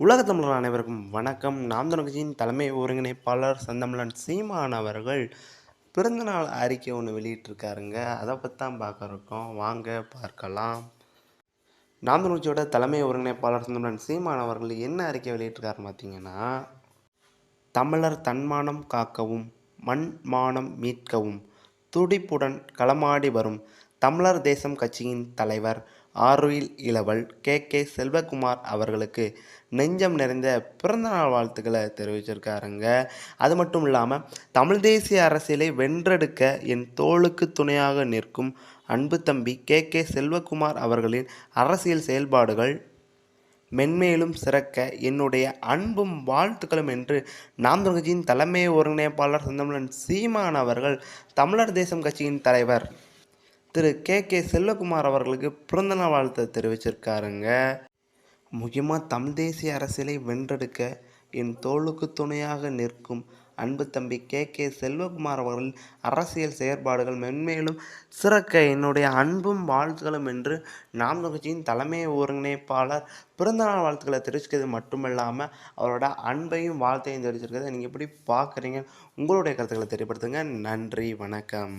உலக தமிழர் அனைவருக்கும் வணக்கம். நாம் கட்சியின் தலைமை ஒருங்கிணைப்பாளர் சந்தமிழன் சீமான் அவர்கள் பிறந்தநாள் அறிக்கை ஒன்று வெளியிட்டிருக்காருங்க. அதை பற்றி தான் பார்க்க இருக்கோம். வாங்க பார்க்கலாம். நாம் கட்சியோட தலைமை ஒருங்கிணைப்பாளர் சந்தமலன் சீமான் அவர்கள் என்ன அறிக்கை வெளியிட்டிருக்காரு பார்த்தீங்கன்னா தமிழர் தன்மானம் காக்கவும் மண் மானம் மீட்கவும் துடிப்புடன் களமாடி வரும் தமிழர் தேசம் கட்சியின் தலைவர் ஆருயில் இளவல் கே. கே. செல்வகுமார் அவர்களுக்கு நெஞ்சம் நிறைந்த பிறந்தநாள் வாழ்த்துக்களை தெரிவிச்சிருக்காருங்க. அது மட்டும் இல்லாமல் தமிழ் தேசிய அரசியலை வென்றெடுக்க என் தோளுக்கு துணையாக நிற்கும் அன்பு தம்பி கே. கே. செல்வகுமார் அவர்களின் அரசியல் செயல்பாடுகள் மென்மேலும் சிறக்க என்னுடைய அன்பும் வாழ்த்துக்களும் என்று நாம் தமிழர் தலைமை ஒருங்கிணைப்பாளர் செந்தமிழன் சீமான் அவர்கள் தமிழர் தேசம் கட்சியின் தலைவர் திரு கே கே செல்வகுமார் அவர்களுக்கு பிறந்தநாள் வாழ்த்தை தெரிவிச்சிருக்காருங்க. முக்கியமாக தமிழ் தேசிய அரசியலை வென்றெடுக்க என் தோளுக்கு துணையாக நிற்கும் அன்பு தம்பி கே கே செல்வகுமார் அவர்கள் அரசியல் செயற்பாடுகள் மென்மேலும் சிறக்க என்னுடைய அன்பும் வாழ்த்துக்களும் என்று நாம் கட்சியின் தலைமை ஒருங்கிணைப்பாளர் பிறந்தநாள் வாழ்த்துக்களை தெரிவிச்சுக்கிறது மட்டுமில்லாமல் அவரோட அன்பையும் வாழ்த்தையும் தெரிவிச்சிருக்கிறது நீங்கள் எப்படி பார்க்குறீங்க உங்களுடைய கருத்துக்களை தெரியப்படுத்துங்க. நன்றி வணக்கம்.